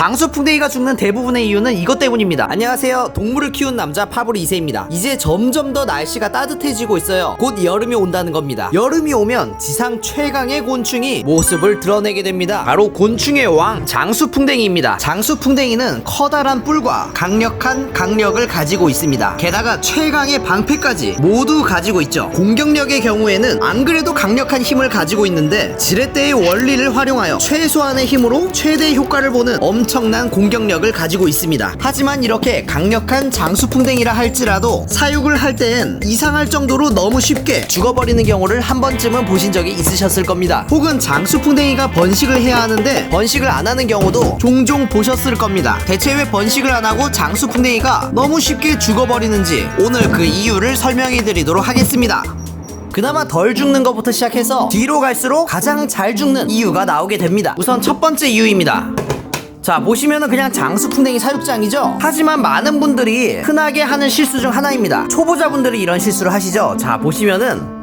장수풍뎅이가 죽는 대부분의 이유는 이것 때문입니다. 안녕하세요. 동물을 키운 남자 파브리 2세입니다. 이제 점점 더 날씨가 따뜻해지고 있어요. 곧 여름이 온다는 겁니다. 여름이 오면 지상 최강의 곤충이 모습을 드러내게 됩니다. 바로 곤충의 왕 장수풍뎅이입니다. 장수풍뎅이는 커다란 뿔과 강력한 강력을 가지고 있습니다. 게다가 최강의 방패까지 모두 가지고 있죠. 공격력의 경우에는 안 그래도 강력한 힘을 가지고 있는데 지렛대의 원리를 활용하여 최소한의 힘으로 최대 효과를 보는 엄청 난 공격력을 가지고 있습니다. 하지만 이렇게 강력한 장수풍뎅이라 할지라도 사육을 할땐 이상할 정도로 너무 쉽게 죽어버리는 경우를 한 번쯤은 보신 적이 있으셨을 겁니다. 혹은 장수풍뎅이가 번식을 해야 하는데 번식을 안 하는 경우도 종종 보셨을 겁니다. 대체 왜 번식을 안 하고 장수풍뎅이가 너무 쉽게 죽어버리는지 오늘 그 이유를 설명해 드리도록 하겠습니다. 그나마 덜 죽는 것부터 시작해서 뒤로 갈수록 가장 잘 죽는 이유가 나오게 됩니다. 우선 첫 번째 이유입니다. 자 보시면은 그냥 장수풍뎅이 사육장이죠? 하지만 많은 분들이 흔하게 하는 실수 중 하나입니다. 초보자분들이 이런 실수를 하시죠? 자 보시면은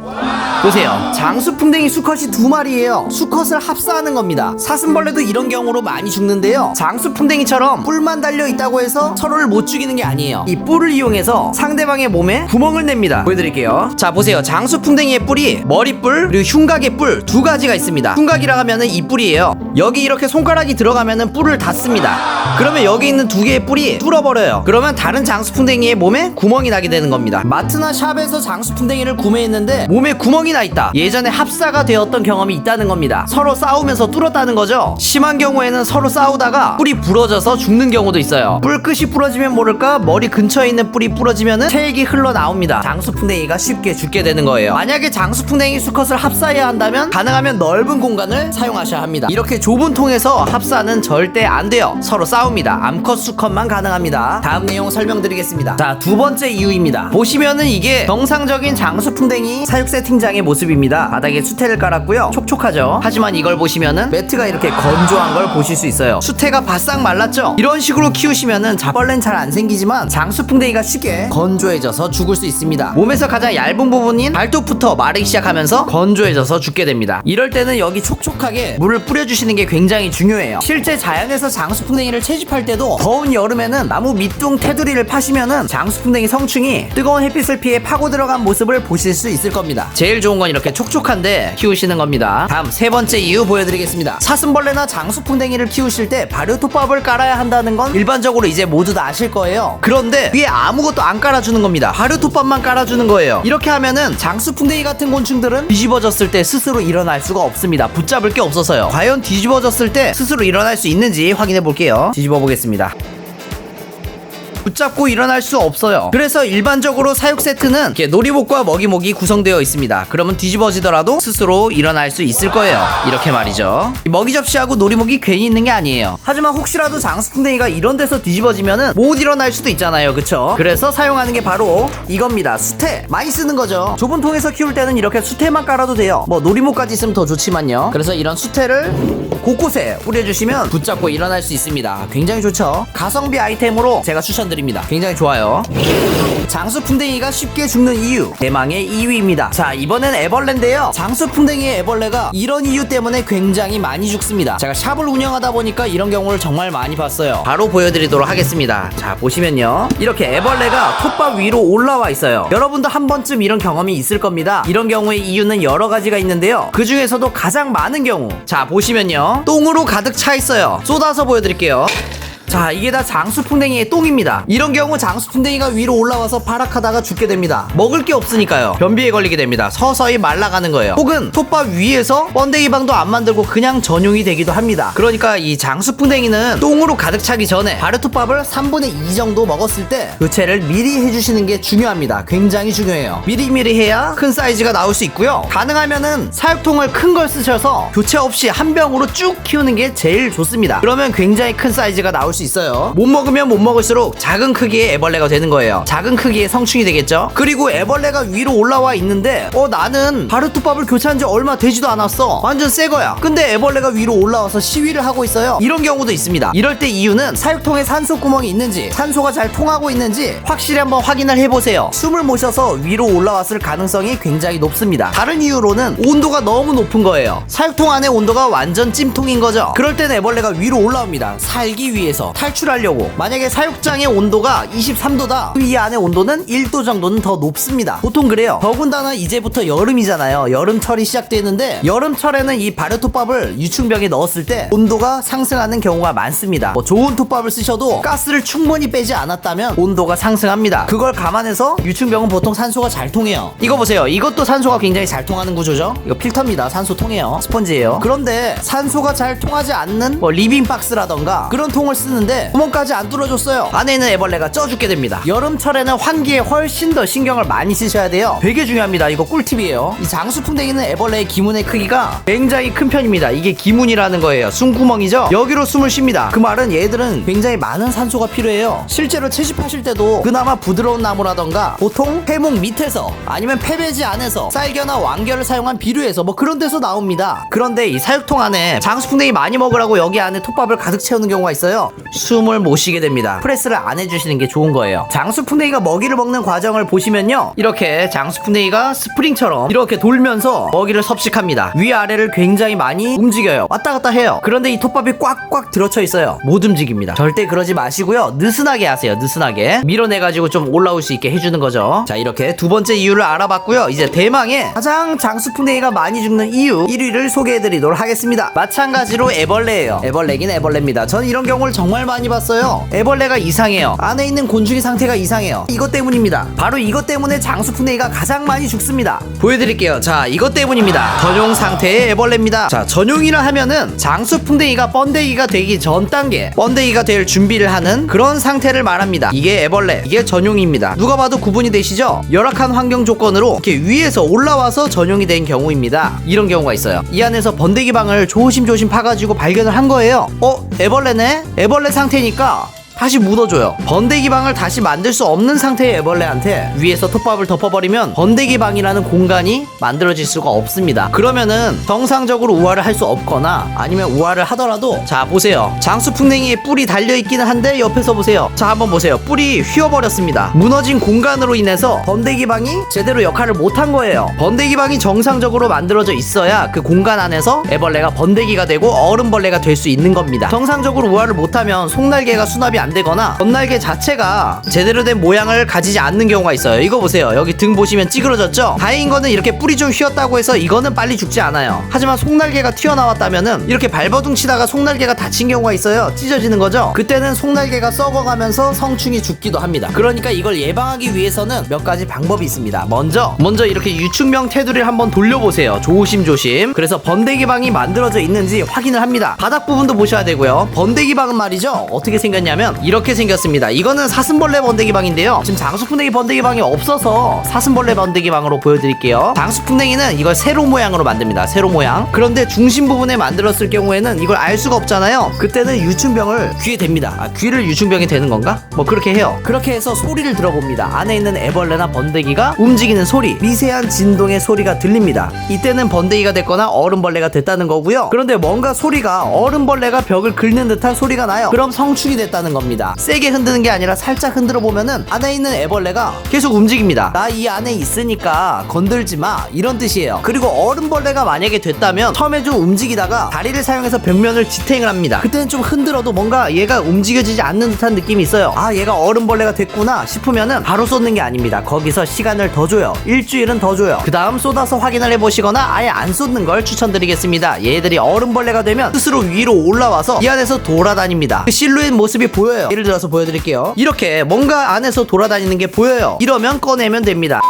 보세요. 장수풍뎅이 수컷이 두 마리예요. 수컷을 합사하는 겁니다. 사슴벌레도 이런 경우로 많이 죽는데요. 장수풍뎅이처럼 뿔만 달려 있다고 해서 서로를 못 죽이는 게 아니에요. 이 뿔을 이용해서 상대방의 몸에 구멍을 냅니다. 보여드릴게요. 자 보세요. 장수풍뎅이의 뿔이 머리뿔 그리고 흉곽의 뿔 두 가지가 있습니다. 흉곽이라 하면은 이 뿔이에요. 여기 이렇게 손가락이 들어가면은 뿔을 닫습니다. 그러면 여기 있는 두 개의 뿔이 뚫어버려요. 그러면 다른 장수풍뎅이의 몸에 구멍이 나게 되는 겁니다. 마트나 샵에서 장수풍뎅이를 구매했는데 몸에 구멍이 나 있다. 예전에 합사가 되었던 경험이 있다는 겁니다. 서로 싸우면서 뚫었다는 거죠. 심한 경우에는 서로 싸우다가 뿔이 부러져서 죽는 경우도 있어요. 뿔 끝이 부러지면 모를까 머리 근처에 있는 뿔이 부러지면은 체액이 흘러나옵니다. 장수풍뎅이가 쉽게 죽게 되는 거예요. 만약에 장수풍뎅이 수컷을 합사해야 한다면 가능하면 넓은 공간을 사용하셔야 합니다. 이렇게 좁은 통에서 합사는 절대 안 돼요. 서로 싸웁니다. 암컷 수컷만 가능합니다. 다음 내용 설명드리겠습니다. 자, 두 번째 이유입니다. 보시면은 이게 정상적인 장수풍뎅이 사육 세팅장의 모습입니다. 바닥에 수태를 깔았고요. 촉촉하죠. 하지만 이걸 보시면은 매트가 이렇게 건조한 걸 보실 수 있어요. 수태가 바싹 말랐죠. 이런 식으로 키우시면은 잡벌레는 잘안 생기지만 장수풍뎅이가 쉽게 건조해져서 죽을 수 있습니다. 몸에서 가장 얇은 부분인 발톱부터 마르기 시작하면서 건조해져서 죽게 됩니다. 이럴 때는 여기 촉촉하게 물을 뿌려주시는 게 굉장히 중요해요. 실제 자연에서 장수풍뎅이를 채집할 때도 더운 여름에는 나무 밑둥 테두리를 파시면은 장수풍뎅이 성충이 뜨거운 햇빛을 피해 파고 들어간 모습을 보실 수 있을 겁니다. 제일 좋은 건 이렇게 촉촉한데 키우시는 겁니다. 다음 세 번째 이유 보여드리겠습니다. 사슴벌레나 장수풍뎅이를 키우실 때 발효톱밥을 깔아야 한다는 건 일반적으로 이제 모두 다 아실 거예요. 그런데 위에 아무것도 안 깔아주는 겁니다. 발효톱밥만 깔아주는 거예요. 이렇게 하면은 장수풍뎅이 같은 곤충들은 뒤집어졌을 때 스스로 일어날 수가 없습니다. 붙잡을 게 없어서요. 과연 뒤집어졌을 때 스스로 일어날 수 있는지 확인해 볼게요. 뒤집어 보겠습니다. 붙잡고 일어날 수 없어요. 그래서 일반적으로 사육 세트는 이렇게 놀이복과 먹이목이 구성되어 있습니다. 그러면 뒤집어지더라도 스스로 일어날 수 있을 거예요. 이렇게 말이죠. 이 먹이 접시하고 놀이목이 괜히 있는 게 아니에요. 하지만 혹시라도 장수풍뎅이가 이런 데서 뒤집어지면은 못 일어날 수도 있잖아요. 그쵸? 그래서 사용하는 게 바로 이겁니다. 수태. 많이 쓰는 거죠. 좁은 통에서 키울 때는 이렇게 수태만 깔아도 돼요. 뭐 놀이목까지 있으면 더 좋지만요. 그래서 이런 수태를 곳곳에 뿌려주시면 붙잡고 일어날 수 있습니다. 굉장히 좋죠. 가성비 아이템으로 제가 추천드립니다. 굉장히 좋아요. 장수풍뎅이가 쉽게 죽는 이유 대망의 2위입니다. 자 이번엔 애벌레인데요. 장수풍뎅이의 애벌레가 이런 이유 때문에 굉장히 많이 죽습니다. 제가 샵을 운영하다 보니까 이런 경우를 정말 많이 봤어요. 바로 보여드리도록 하겠습니다. 자 보시면요. 이렇게 애벌레가 톱밥 위로 올라와 있어요. 여러분도 한 번쯤 이런 경험이 있을 겁니다. 이런 경우의 이유는 여러 가지가 있는데요. 그 중에서도 가장 많은 경우 자 보시면요. 똥으로 가득 차 있어요. 쏟아서 보여드릴게요. 자 이게 다 장수풍뎅이의 똥입니다. 이런 경우 장수풍뎅이가 위로 올라와서 발악하다가 죽게 됩니다. 먹을 게 없으니까요. 변비에 걸리게 됩니다. 서서히 말라가는 거예요. 혹은 톱밥 위에서 번데기 방도 안 만들고 그냥 전용이 되기도 합니다. 그러니까 이 장수풍뎅이는 똥으로 가득 차기 전에 발효톱밥을 3분의 2 정도 먹었을 때 교체를 미리 해주시는 게 중요합니다. 굉장히 중요해요. 미리미리 해야 큰 사이즈가 나올 수 있고요. 가능하면은 사육통을 큰 걸 쓰셔서 교체 없이 한 병으로 쭉 키우는 게 제일 좋습니다. 그러면 굉장히 큰 사이즈가 나올 수 있어요. 못 먹으면 못 먹을수록 작은 크기의 애벌레가 되는 거예요. 작은 크기의 성충이 되겠죠? 그리고 애벌레가 위로 올라와 있는데 어 나는 바르토밥을 교체한 지 얼마 되지도 않았어. 완전 새 거야. 근데 애벌레가 위로 올라와서 시위를 하고 있어요. 이런 경우도 있습니다. 이럴 때 이유는 사육통에 산소 구멍이 있는지 산소가 잘 통하고 있는지 확실히 한번 확인을 해보세요. 숨을 못 쉬어서 위로 올라왔을 가능성이 굉장히 높습니다. 다른 이유로는 온도가 너무 높은 거예요. 사육통 안의 온도가 완전 찜통인 거죠. 그럴 땐 애벌레가 위로 올라옵니다. 살기 위해서 탈출하려고. 만약에 사육장의 온도가 23도다. 그 이 안의 온도는 1도 정도는 더 높습니다. 보통 그래요. 더군다나 이제부터 여름이잖아요. 여름철이 시작되는데 여름철에는 이 발효톱밥을 유충병에 넣었을 때 온도가 상승하는 경우가 많습니다. 뭐 좋은 톱밥을 쓰셔도 가스를 충분히 빼지 않았다면 온도가 상승합니다. 그걸 감안해서 유충병은 보통 산소가 잘 통해요. 이거 보세요. 이것도 산소가 굉장히 잘 통하는 구조죠. 이거 필터입니다. 산소 통해요. 스펀지예요. 그런데 산소가 잘 통하지 않는 뭐 리빙 박스라던가 그런 통을 쓰 는데 구멍까지 안 뚫어줬어요. 안에 있는 애벌레가 쪄 죽게 됩니다. 여름철에는 환기에 훨씬 더 신경을 많이 쓰셔야 돼요. 되게 중요합니다. 이거 꿀팁이에요. 이 장수풍뎅이는 애벌레의 기문의 크기가 굉장히 큰 편입니다. 이게 기문이라는 거예요. 숨구멍이죠. 여기로 숨을 쉽니다. 그 말은 얘들은 굉장히 많은 산소가 필요해요. 실제로 채집하실 때도 그나마 부드러운 나무라던가 보통 해목 밑에서 아니면 패배지 안에서 쌀겨나 왕겨를 사용한 비료에서 뭐 그런 데서 나옵니다. 그런데 이 사육통 안에 장수풍뎅이 많이 먹으라고 여기 안에 톱밥을 가득 채우는 경우가 있어요. 숨을 못 쉬게 됩니다. 프레스를 안 해주시는 게 좋은 거예요. 장수풍뎅이가 먹이를 먹는 과정을 보시면요. 이렇게 장수풍뎅이가 스프링처럼 이렇게 돌면서 먹이를 섭식합니다. 위아래를 굉장히 많이 움직여요. 왔다 갔다 해요. 그런데 이 톱밥이 꽉꽉 들어쳐 있어요. 못 움직입니다. 절대 그러지 마시고요. 느슨하게 하세요. 느슨하게. 밀어내가지고 좀 올라올 수 있게 해주는 거죠. 자, 이렇게 두 번째 이유를 알아봤고요. 이제 대망의 가장 장수풍뎅이가 많이 죽는 이유 1위를 소개해드리도록 하겠습니다. 마찬가지로 애벌레예요. 애벌레긴 애벌레입니다. 저는 이런 경우를 정말 많이 봤어요. 애벌레가 이상해요. 안에 있는 곤충의 상태가 이상해요. 이것 때문입니다. 바로 이것 때문에 장수풍뎅이가 가장 많이 죽습니다. 보여드릴게요. 자, 이것 때문입니다. 전용 상태의 애벌레입니다. 자, 전용이라 하면은 장수풍뎅이가 번데기가 되기 전 단계, 번데기가 될 준비를 하는 그런 상태를 말합니다. 이게 애벌레, 이게 전용입니다. 누가 봐도 구분이 되시죠? 열악한 환경 조건으로 이렇게 위에서 올라와서 전용이 된 경우입니다. 이런 경우가 있어요. 이 안에서 번데기 방을 조심조심 파가지고 발견을 한 거예요. 어, 애벌레네? 애벌레 상태니까 다시 묻어줘요. 번데기 방을 다시 만들 수 없는 상태의 애벌레한테 위에서 톱밥을 덮어버리면 번데기 방이라는 공간이 만들어질 수가 없습니다. 그러면은 정상적으로 우화를 할 수 없거나 아니면 우화를 하더라도 자 보세요. 장수풍뎅이에 뿔이 달려 있기는 한데 옆에서 보세요. 자 한번 보세요. 뿔이 휘어버렸습니다. 무너진 공간으로 인해서 번데기 방이 제대로 역할을 못한 거예요. 번데기 방이 정상적으로 만들어져 있어야 그 공간 안에서 애벌레가 번데기가 되고 얼음벌레가 될 수 있는 겁니다. 정상적으로 우화를 못하면 속날개가 수납이 안 되거나 겉날개 자체가 제대로 된 모양을 가지지 않는 경우가 있어요. 이거 보세요. 여기 등 보시면 찌그러졌죠? 다행인 거는 이렇게 뿌리 좀 휘었다고 해서 이거는 빨리 죽지 않아요. 하지만 속날개가 튀어나왔다면은 이렇게 발버둥 치다가 속날개가 다친 경우가 있어요. 찢어지는 거죠? 그때는 속날개가 썩어가면서 성충이 죽기도 합니다. 그러니까 이걸 예방하기 위해서는 몇 가지 방법이 있습니다. 먼저 먼저 이렇게 유충병 테두리를 한번 돌려보세요. 조심조심. 그래서 번데기 방이 만들어져 있는지 확인을 합니다. 바닥 부분도 보셔야 되고요. 번데기 방은 말이죠. 어떻게 생겼냐면 이렇게 생겼습니다. 이거는 사슴벌레 번데기 방인데요. 지금 장수풍뎅이 번데기 방이 없어서 사슴벌레 번데기 방으로 보여드릴게요. 장수풍뎅이는 이걸 세로 모양으로 만듭니다. 세로 모양. 그런데 중심 부분에 만들었을 경우에는 이걸 알 수가 없잖아요. 그때는 유충병을 귀에 댑니다. 아, 귀를 유충병이 되는 건가? 뭐 그렇게 해요. 그렇게 해서 소리를 들어봅니다. 안에 있는 애벌레나 번데기가 움직이는 소리, 미세한 진동의 소리가 들립니다. 이때는 번데기가 됐거나 얼음벌레가 됐다는 거고요. 그런데 뭔가 소리가 얼음벌레가 벽을 긁는 듯한 소리가 나요. 그럼 성충이 됐다는 겁니다. 세게 흔드는 게 아니라 살짝 흔들어 보면은 안에 있는 애벌레가 계속 움직입니다. 나 이 안에 있으니까 건들지 마 이런 뜻이에요. 그리고 얼음벌레가 만약에 됐다면 처음에 좀 움직이다가 다리를 사용해서 벽면을 지탱을 합니다. 그때는 좀 흔들어도 뭔가 얘가 움직여지지 않는 듯한 느낌이 있어요. 아 얘가 얼음벌레가 됐구나 싶으면은 바로 쏟는 게 아닙니다. 거기서 시간을 더 줘요. 일주일은 더 줘요. 그 다음 쏟아서 확인을 해보시거나 아예 안 쏟는 걸 추천드리겠습니다. 얘들이 얼음벌레가 되면 스스로 위로 올라와서 이 안에서 돌아다닙니다. 그 실루엣 모습이 보여요. 예를 들어서 보여드릴게요. 이렇게 뭔가 안에서 돌아다니는 게 보여요. 이러면 꺼내면 됩니다.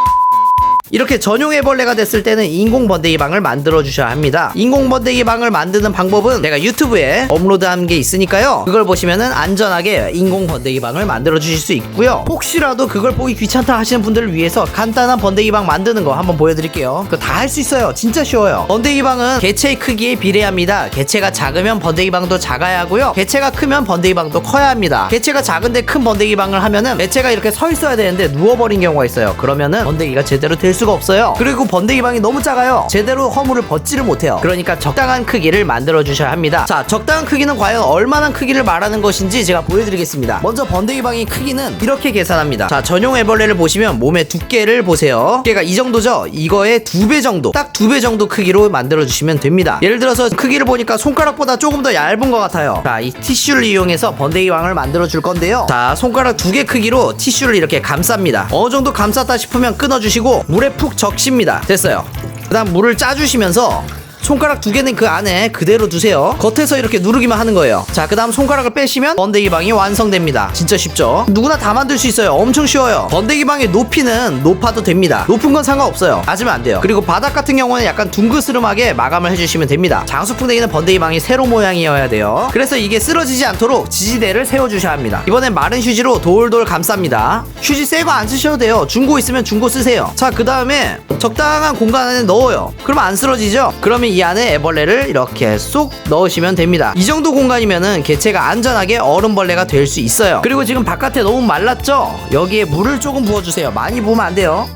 이렇게 전용 애벌레가 됐을 때는 인공 번데기 방을 만들어 주셔야 합니다. 인공 번데기 방을 만드는 방법은 내가 유튜브에 업로드한 게 있으니까요. 그걸 보시면은 안전하게 인공 번데기 방을 만들어 주실 수 있고요. 혹시라도 그걸 보기 귀찮다 하시는 분들을 위해서 간단한 번데기 방 만드는 거 한번 보여드릴게요. 그거 다 할 수 있어요. 진짜 쉬워요. 번데기 방은 개체의 크기에 비례합니다. 개체가 작으면 번데기 방도 작아야 하고요. 개체가 크면 번데기 방도 커야 합니다. 개체가 작은데 큰 번데기 방을 하면은 개체가 이렇게 서 있어야 되는데 누워버린 경우가 있어요. 그러면은 번데기가 제대로 될 수가 없어요. 그리고 번데기 방이 너무 작아요. 제대로 허물을 벗지를 못해요. 그러니까 적당한 크기를 만들어 주셔야 합니다. 자, 적당한 크기는 과연 얼마나 크기를 말하는 것인지 제가 보여드리겠습니다. 먼저 번데기 방의 크기는 이렇게 계산합니다. 자, 전용 애벌레를 보시면 몸의 두께를 보세요. 두께가 이 정도죠? 이거의 두 배 정도, 딱 두 배 정도 크기로 만들어 주시면 됩니다. 예를 들어서 크기를 보니까 손가락보다 조금 더 얇은 것 같아요. 자, 이 티슈를 이용해서 번데기 방을 만들어 줄 건데요. 자, 손가락 두 개 크기로 티슈를 이렇게 감쌉니다. 어느 정도 감쌌다 싶으면 끊어주시고 물에 푹 적십니다. 됐어요. 그 다음 물을 짜주시면서 손가락 두 개는 그 안에 그대로 두세요. 겉에서 이렇게 누르기만 하는 거예요. 자, 그 다음 손가락을 빼시면 번데기 방이 완성됩니다. 진짜 쉽죠? 누구나 다 만들 수 있어요. 엄청 쉬워요. 번데기 방의 높이는 높아도 됩니다. 높은 건 상관없어요. 낮으면 안 돼요. 그리고 바닥 같은 경우는 약간 둥그스름하게 마감을 해주시면 됩니다. 장수풍뎅이는 번데기 방이 세로 모양이어야 돼요. 그래서 이게 쓰러지지 않도록 지지대를 세워주셔야 합니다. 이번엔 마른 휴지로 돌돌 감쌉니다. 휴지 새 거 안 쓰셔도 돼요. 중고 있으면 중고 쓰세요. 자, 그 다음에 적당한 공간 안에 넣어요. 그러면 안 쓰러지죠? 그러면 이 안에 애벌레를 이렇게 쏙 넣으시면 됩니다. 이 정도 공간이면은 개체가 안전하게 얼음벌레가 될 수 있어요. 그리고 지금 바깥에 너무 말랐죠? 여기에 물을 조금 부어주세요. 많이 부으면 안 돼요.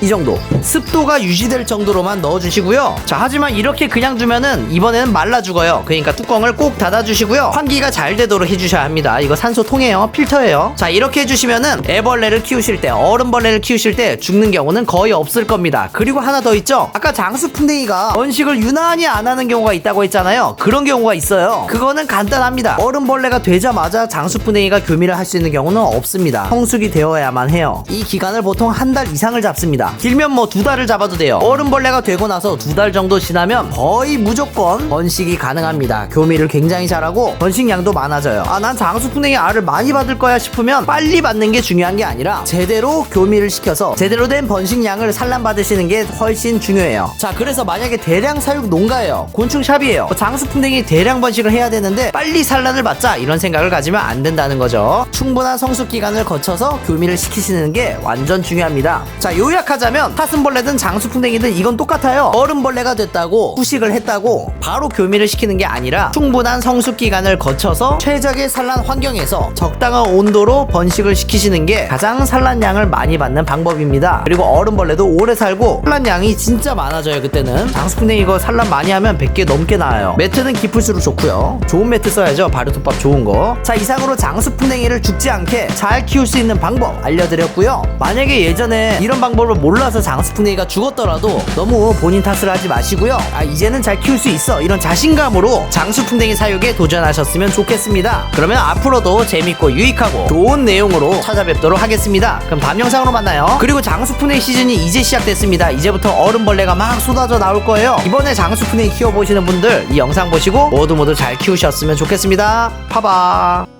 이 정도 습도가 유지될 정도로만 넣어주시고요. 자 하지만 이렇게 그냥 두면은 이번에는 말라 죽어요. 그러니까 뚜껑을 꼭 닫아주시고요. 환기가 잘 되도록 해주셔야 합니다. 이거 산소통이에요. 필터예요. 자 이렇게 해주시면은 애벌레를 키우실 때 얼음벌레를 키우실 때 죽는 경우는 거의 없을 겁니다. 그리고 하나 더 있죠? 아까 장수풍뎅이가 번식을 유난히 안 하는 경우가 있다고 했잖아요. 그런 경우가 있어요. 그거는 간단합니다. 얼음벌레가 되자마자 장수풍뎅이가 교미를 할 수 있는 경우는 없습니다. 성숙이 되어야만 해요. 이 기간을 보통 한 달 이상을 잡습니다 길면 뭐 두 달을 잡아도 돼요. 얼음벌레가 되고 나서 두 달 정도 지나면 거의 무조건 번식이 가능합니다. 교미를 굉장히 잘하고 번식량도 많아져요. 아 난 장수풍뎅이 알을 많이 받을 거야 싶으면 빨리 받는 게 중요한 게 아니라 제대로 교미를 시켜서 제대로 된 번식량을 산란받으시는 게 훨씬 중요해요. 자 그래서 만약에 대량 사육 농가예요. 곤충샵이에요. 장수풍뎅이 대량 번식을 해야 되는데 빨리 산란을 받자 이런 생각을 가지면 안 된다는 거죠. 충분한 성숙 기간을 거쳐서 교미를 시키시는 게 완전 중요합니다. 자 요약하 자면 사슴벌레든 장수풍뎅이든 이건 똑같아요. 얼음벌레가 됐다고 후식을 했다고 바로 교미를 시키는 게 아니라 충분한 성숙 기간을 거쳐서 최적의 산란 환경에서 적당한 온도로 번식을 시키시는 게 가장 산란량을 많이 받는 방법입니다. 그리고 얼음벌레도 오래 살고 산란량이 진짜 많아져요 그때는. 장수풍뎅이 이거 산란 많이 하면 100개 넘게 나와요. 매트는 깊을수록 좋고요. 좋은 매트 써야죠. 발효톱밥 좋은 거 자 이상으로 장수풍뎅이를 죽지 않게 잘 키울 수 있는 방법 알려드렸고요. 만약에 예전에 이런 방법을 몰라서 장수풍뎅이가 죽었더라도 너무 본인 탓을 하지 마시고요. 아 이제는 잘 키울 수 있어. 이런 자신감으로 장수풍뎅이 사육에 도전하셨으면 좋겠습니다. 그러면 앞으로도 재밌고 유익하고 좋은 내용으로 찾아뵙도록 하겠습니다. 그럼 다음 영상으로 만나요. 그리고 장수풍뎅이 시즌이 이제 시작됐습니다. 이제부터 얼음벌레가 막 쏟아져 나올 거예요. 이번에 장수풍뎅이 키워보시는 분들 이 영상 보시고 모두 모두 잘 키우셨으면 좋겠습니다. 파바